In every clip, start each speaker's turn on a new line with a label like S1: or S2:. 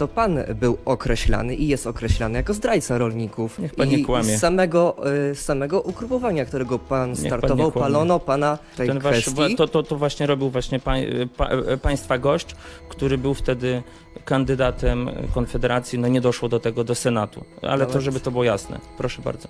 S1: to pan był określany i jest określany jako zdrajca rolników.
S2: Niech pan nie
S1: I
S2: kłamie.
S1: Z samego, y, z samego ugrupowania, którego pan
S2: pan nie
S1: startował,
S2: kłamie.
S1: palono pana w tej
S2: Ten wasz,
S1: kwestii.
S2: to, to, to właśnie robił właśnie pa, pa, państwa gość, który był wtedy kandydatem Konfederacji. No nie doszło do tego do Senatu. Ale to, żeby to było jasne. Proszę bardzo.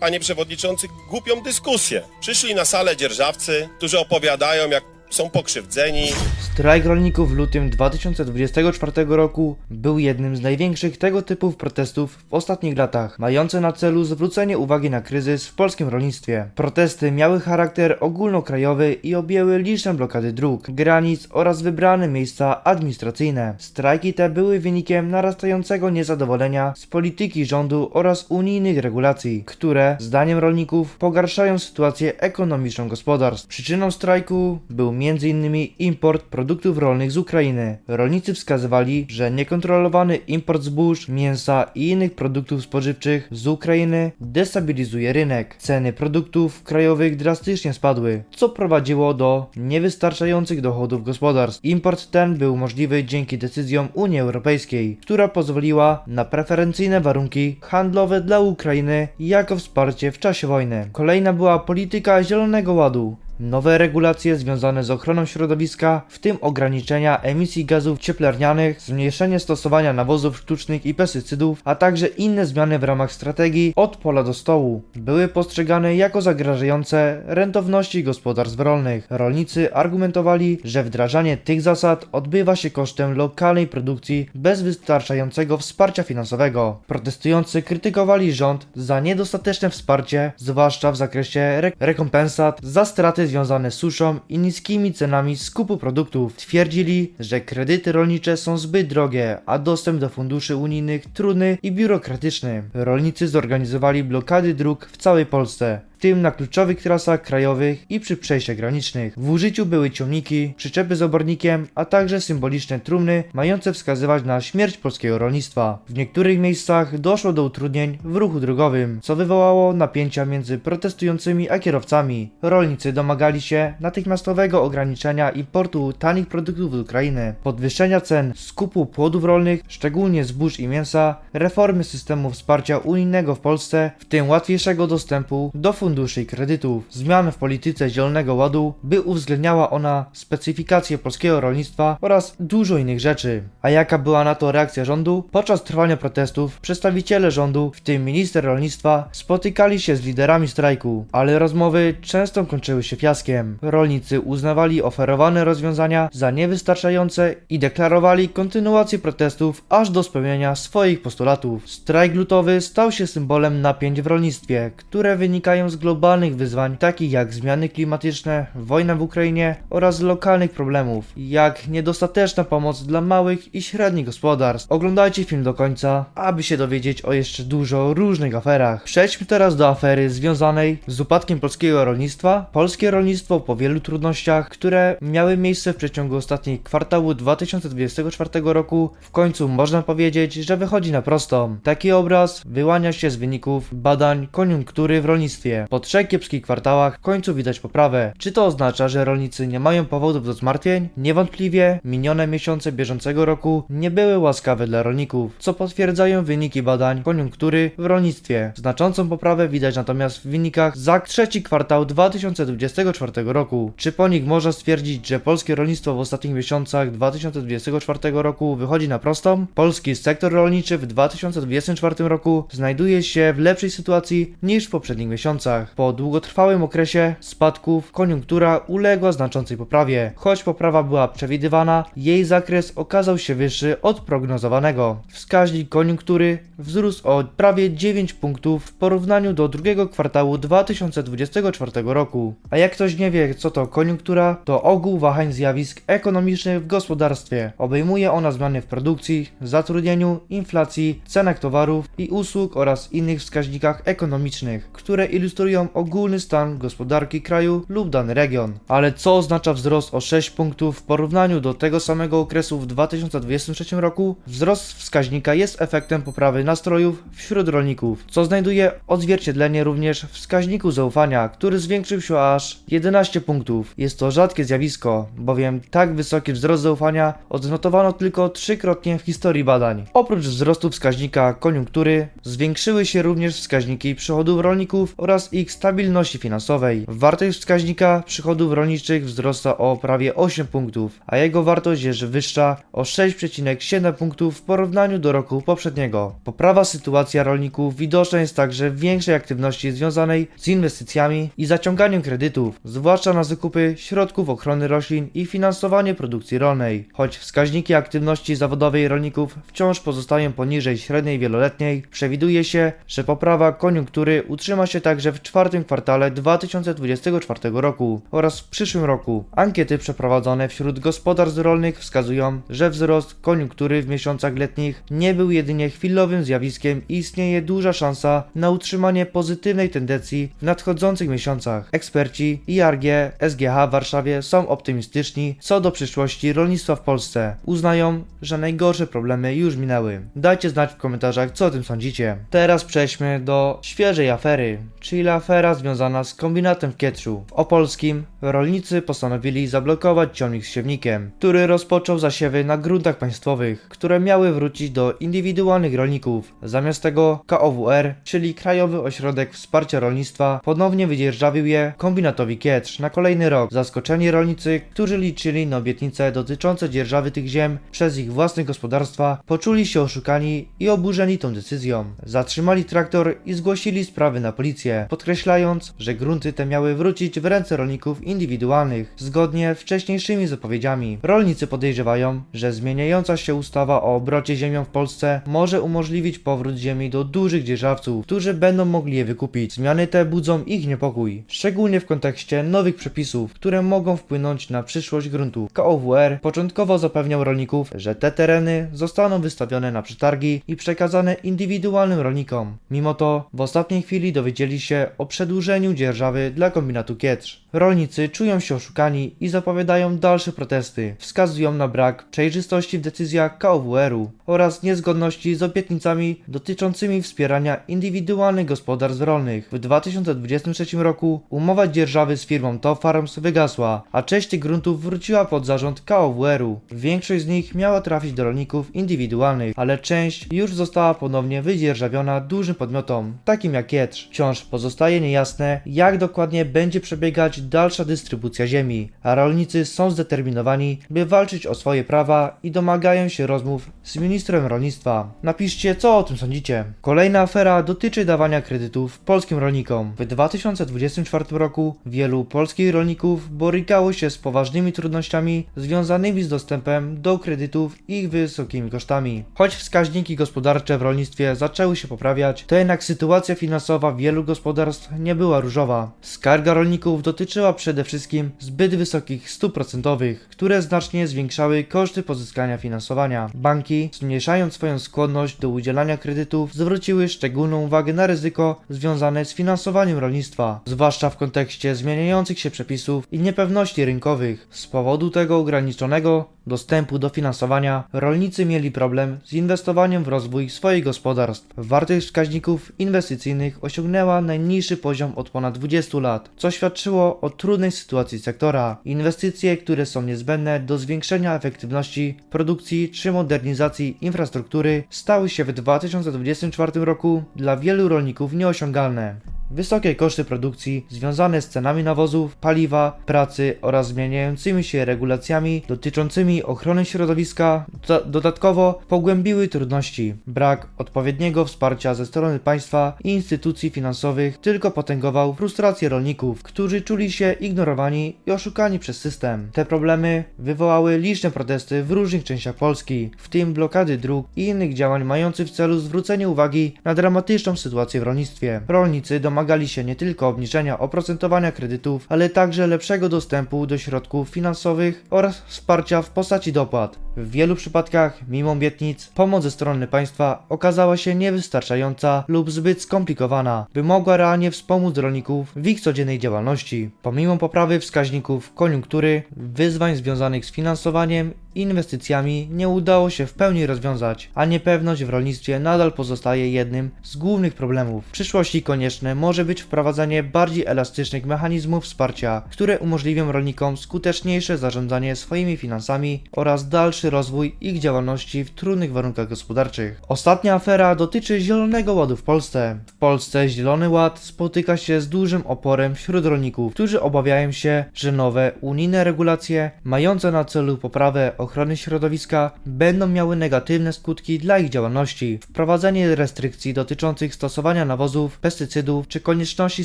S3: Panie przewodniczący, głupią dyskusję. Przyszli na salę dzierżawcy, którzy opowiadają, jak są pokrzywdzeni,
S4: Strajk rolników w lutym 2024 roku był jednym z największych tego typu protestów w ostatnich latach, mający na celu zwrócenie uwagi na kryzys w polskim rolnictwie. Protesty miały charakter ogólnokrajowy i objęły liczne blokady dróg, granic oraz wybrane miejsca administracyjne. Strajki te były wynikiem narastającego niezadowolenia z polityki rządu oraz unijnych regulacji, które, zdaniem rolników, pogarszają sytuację ekonomiczną gospodarstw. Przyczyną strajku był m.in. import produktów rolnych z Ukrainy. Rolnicy wskazywali, że niekontrolowany import zbóż, mięsa i innych produktów spożywczych z Ukrainy destabilizuje rynek. Ceny produktów krajowych drastycznie spadły, co prowadziło do niewystarczających dochodów gospodarstw. Import ten był możliwy dzięki decyzjom Unii Europejskiej, która pozwoliła na preferencyjne warunki handlowe dla Ukrainy jako wsparcie w czasie wojny. Kolejna była polityka Zielonego Ładu. Nowe regulacje związane z ochroną środowiska, w tym ograniczenia emisji gazów cieplarnianych, zmniejszenie stosowania nawozów sztucznych i pestycydów, a także inne zmiany w ramach strategii od pola do stołu, były postrzegane jako zagrażające rentowności gospodarstw rolnych. Rolnicy argumentowali, że wdrażanie tych zasad odbywa się kosztem lokalnej produkcji bez wystarczającego wsparcia finansowego. Protestujący krytykowali rząd za niedostateczne wsparcie, zwłaszcza w zakresie re- rekompensat za straty związane z suszą i niskimi cenami skupu produktów. Twierdzili, że kredyty rolnicze są zbyt drogie, a dostęp do funduszy unijnych trudny i biurokratyczny. Rolnicy zorganizowali blokady dróg w całej Polsce tym na kluczowych trasach krajowych i przy przejściach granicznych. W użyciu były ciągniki, przyczepy z obornikiem, a także symboliczne trumny mające wskazywać na śmierć polskiego rolnictwa. W niektórych miejscach doszło do utrudnień w ruchu drogowym, co wywołało napięcia między protestującymi a kierowcami. Rolnicy domagali się natychmiastowego ograniczenia importu tanich produktów z Ukrainy, podwyższenia cen skupu płodów rolnych, szczególnie zbóż i mięsa, reformy systemu wsparcia unijnego w Polsce, w tym łatwiejszego dostępu do funduszy i kredytów, zmian w polityce Zielonego Ładu, by uwzględniała ona specyfikację polskiego rolnictwa oraz dużo innych rzeczy. A jaka była na to reakcja rządu? Podczas trwania protestów przedstawiciele rządu, w tym minister rolnictwa, spotykali się z liderami strajku, ale rozmowy często kończyły się fiaskiem. Rolnicy uznawali oferowane rozwiązania za niewystarczające i deklarowali kontynuację protestów aż do spełnienia swoich postulatów. Strajk lutowy stał się symbolem napięć w rolnictwie, które wynikają z globalnych wyzwań takich jak zmiany klimatyczne, wojna w Ukrainie oraz lokalnych problemów, jak niedostateczna pomoc dla małych i średnich gospodarstw. Oglądajcie film do końca, aby się dowiedzieć o jeszcze dużo różnych aferach. Przejdźmy teraz do afery związanej z upadkiem polskiego rolnictwa. Polskie rolnictwo po wielu trudnościach, które miały miejsce w przeciągu ostatnich kwartału 2024 roku, w końcu można powiedzieć, że wychodzi na prostą. Taki obraz wyłania się z wyników badań koniunktury w rolnictwie. Po trzech kiepskich kwartałach w końcu widać poprawę. Czy to oznacza, że rolnicy nie mają powodów do zmartwień? Niewątpliwie minione miesiące bieżącego roku nie były łaskawe dla rolników, co potwierdzają wyniki badań koniunktury w rolnictwie. Znaczącą poprawę widać natomiast w wynikach za trzeci kwartał 2024 roku. Czy po nich można stwierdzić, że polskie rolnictwo w ostatnich miesiącach 2024 roku wychodzi na prostą? Polski sektor rolniczy w 2024 roku znajduje się w lepszej sytuacji niż w poprzednich miesiącach. Po długotrwałym okresie spadków koniunktura uległa znaczącej poprawie. Choć poprawa była przewidywana, jej zakres okazał się wyższy od prognozowanego. Wskaźnik koniunktury wzrósł o prawie 9 punktów w porównaniu do drugiego kwartału 2024 roku. A jak ktoś nie wie, co to koniunktura, to ogół wahań zjawisk ekonomicznych w gospodarstwie. Obejmuje ona zmiany w produkcji, zatrudnieniu, inflacji, cenach towarów i usług oraz innych wskaźnikach ekonomicznych, które ilustrują ogólny stan gospodarki kraju lub dany region. Ale co oznacza wzrost o 6 punktów w porównaniu do tego samego okresu w 2023 roku? Wzrost wskaźnika jest efektem poprawy nastrojów wśród rolników, co znajduje odzwierciedlenie również w wskaźniku zaufania, który zwiększył się aż 11 punktów. Jest to rzadkie zjawisko, bowiem tak wysoki wzrost zaufania odnotowano tylko trzykrotnie w historii badań. Oprócz wzrostu wskaźnika koniunktury, zwiększyły się również wskaźniki przychodów rolników oraz ich stabilności finansowej. Wartość wskaźnika przychodów rolniczych wzrosła o prawie 8 punktów, a jego wartość jest wyższa o 6,7 punktów w porównaniu do roku poprzedniego. Poprawa sytuacji rolników widoczna jest także w większej aktywności związanej z inwestycjami i zaciąganiem kredytów, zwłaszcza na zakupy środków ochrony roślin i finansowanie produkcji rolnej. Choć wskaźniki aktywności zawodowej rolników wciąż pozostają poniżej średniej wieloletniej, przewiduje się, że poprawa koniunktury utrzyma się także w czwartym kwartale 2024 roku oraz w przyszłym roku. Ankiety przeprowadzone wśród gospodarstw rolnych wskazują, że wzrost koniunktury w miesiącach letnich nie był jedynie chwilowym zjawiskiem i istnieje duża szansa na utrzymanie pozytywnej tendencji w nadchodzących miesiącach. Eksperci IRG SGH w Warszawie są optymistyczni co do przyszłości rolnictwa w Polsce. Uznają, że najgorsze problemy już minęły. Dajcie znać w komentarzach, co o tym sądzicie. Teraz przejdźmy do świeżej afery, czyli afera związana z kombinatem w Kietrzu. W Opolskim rolnicy postanowili zablokować ciągnik z siewnikiem, który rozpoczął zasiewy na gruntach państwowych, które miały wrócić do indywidualnych rolników. Zamiast tego KOWR, czyli Krajowy Ośrodek Wsparcia Rolnictwa, ponownie wydzierżawił je kombinatowi Kietrz na kolejny rok. Zaskoczeni rolnicy, którzy liczyli na obietnice dotyczące dzierżawy tych ziem przez ich własne gospodarstwa, poczuli się oszukani i oburzeni tą decyzją. Zatrzymali traktor i zgłosili sprawy na policję, podkreślając, że grunty te miały wrócić w ręce rolników indywidualnych, zgodnie wcześniejszymi zapowiedziami. Rolnicy podejrzewają, że zmieniająca się ustawa o obrocie ziemią w Polsce może umożliwić powrót ziemi do dużych dzierżawców, którzy będą mogli je wykupić. Zmiany te budzą ich niepokój, szczególnie w kontekście nowych przepisów, które mogą wpłynąć na przyszłość gruntów. KOWR początkowo zapewniał rolników, że te tereny zostaną wystawione na przetargi i przekazane indywidualnym rolnikom. Mimo to w ostatniej chwili dowiedzieli się o przedłużeniu dzierżawy dla kombinatu Kietrz. Rolnicy czują się oszukani i zapowiadają dalsze protesty. Wskazują na brak przejrzystości w decyzjach KOWR-u oraz niezgodności z obietnicami dotyczącymi wspierania indywidualnych gospodarstw rolnych. W 2023 roku umowa dzierżawy z firmą Top Farms wygasła, a część tych gruntów wróciła pod zarząd KOWR-u. Większość z nich miała trafić do rolników indywidualnych, ale część już została ponownie wydzierżawiona dużym podmiotom, takim jak Kietrz. Wciąż pozostaje niejasne, jak dokładnie będzie przebiegać dalsza dystrybucja ziemi, a rolnicy są zdeterminowani, by walczyć o swoje prawa i domagają się rozmów z ministrem rolnictwa. Napiszcie, co o tym sądzicie. Kolejna afera dotyczy dawania kredytów polskim rolnikom. W 2024 roku wielu polskich rolników borykało się z poważnymi trudnościami związanymi z dostępem do kredytów i ich wysokimi kosztami. Choć wskaźniki gospodarcze w rolnictwie zaczęły się poprawiać, to jednak sytuacja finansowa wielu gospodarstw nie była różowa. Skarga rolników dotyczyła przede wszystkim zbyt wysokich stóp procentowych, które znacznie zwiększały koszty pozyskania finansowania. Banki, zmniejszając swoją skłonność do udzielania kredytów, zwróciły szczególną uwagę na ryzyko związane z finansowaniem rolnictwa, zwłaszcza w kontekście zmieniających się przepisów i niepewności rynkowych. Z powodu tego ograniczonego dostępu do finansowania, rolnicy mieli problem z inwestowaniem w rozwój swoich gospodarstw. Wartość wskaźników inwestycyjnych osiągnęła najniższy poziom od ponad 20 lat, co świadczyło o trudnej sytuacji sektora. Inwestycje, które są niezbędne do zwiększenia efektywności produkcji czy modernizacji infrastruktury, stały się w 2024 roku dla wielu rolników nieosiągalne. Wysokie koszty produkcji związane z cenami nawozów, paliwa, pracy oraz zmieniającymi się regulacjami dotyczącymi ochrony środowiska do- dodatkowo pogłębiły trudności. Brak odpowiedniego wsparcia ze strony państwa i instytucji finansowych tylko potęgował frustrację rolników, którzy czuli się ignorowani i oszukani przez system. Te problemy wywołały liczne protesty w różnych częściach Polski, w tym blokady dróg i innych działań mających w celu zwrócenie uwagi na dramatyczną sytuację w rolnictwie. Rolnicy domagali się nie tylko obniżenia oprocentowania kredytów, ale także lepszego dostępu do środków finansowych oraz wsparcia w postaci dopłat. W wielu przypadkach, mimo obietnic, pomoc ze strony państwa okazała się niewystarczająca lub zbyt skomplikowana, by mogła realnie wspomóc rolników w ich codziennej działalności. Pomimo poprawy wskaźników koniunktury, wyzwań związanych z finansowaniem i inwestycjami nie udało się w pełni rozwiązać, a niepewność w rolnictwie nadal pozostaje jednym z głównych problemów. W przyszłości konieczne może być wprowadzenie bardziej elastycznych mechanizmów wsparcia, które umożliwią rolnikom skuteczniejsze zarządzanie swoimi finansami oraz dalszy rozwój ich działalności w trudnych warunkach gospodarczych. Ostatnia afera dotyczy Zielonego Ładu w Polsce. W Polsce Zielony Ład spotyka się z dużym oporem wśród rolników, którzy obawiają się, że nowe unijne regulacje mające na celu poprawę ochrony środowiska będą miały negatywne skutki dla ich działalności. Wprowadzenie restrykcji dotyczących stosowania nawozów, pestycydów czy konieczności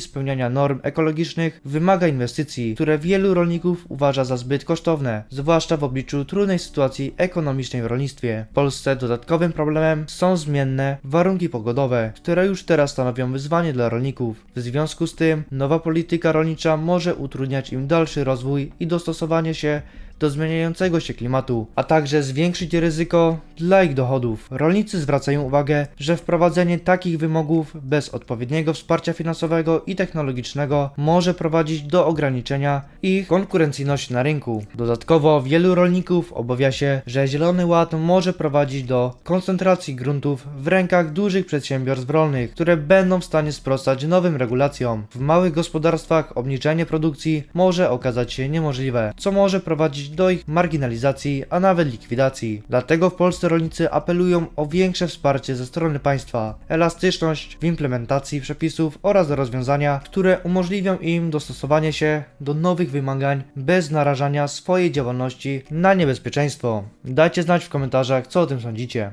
S4: spełniania norm ekologicznych wymaga inwestycji, które wielu rolników uważa za zbyt kosztowne, zwłaszcza w obliczu trudnej ekonomicznej w rolnictwie. W Polsce dodatkowym problemem są zmienne warunki pogodowe, które już teraz stanowią wyzwanie dla rolników. W związku z tym nowa polityka rolnicza może utrudniać im dalszy rozwój i dostosowanie się do zmieniającego się klimatu, a także zwiększyć ryzyko dla ich dochodów. Rolnicy zwracają uwagę, że wprowadzenie takich wymogów bez odpowiedniego wsparcia finansowego i technologicznego może prowadzić do ograniczenia ich konkurencyjności na rynku. Dodatkowo wielu rolników obawia się, że Zielony Ład może prowadzić do koncentracji gruntów w rękach dużych przedsiębiorstw rolnych, które będą w stanie sprostać nowym regulacjom. W małych gospodarstwach obniżenie produkcji może okazać się niemożliwe, co może prowadzić do ich marginalizacji, a nawet likwidacji. Dlatego w Polsce rolnicy apelują o większe wsparcie ze strony państwa, elastyczność w implementacji przepisów oraz rozwiązania, które umożliwią im dostosowanie się do nowych wymagań bez narażania swojej działalności na niebezpieczeństwo. Dajcie znać w komentarzach, co o tym sądzicie.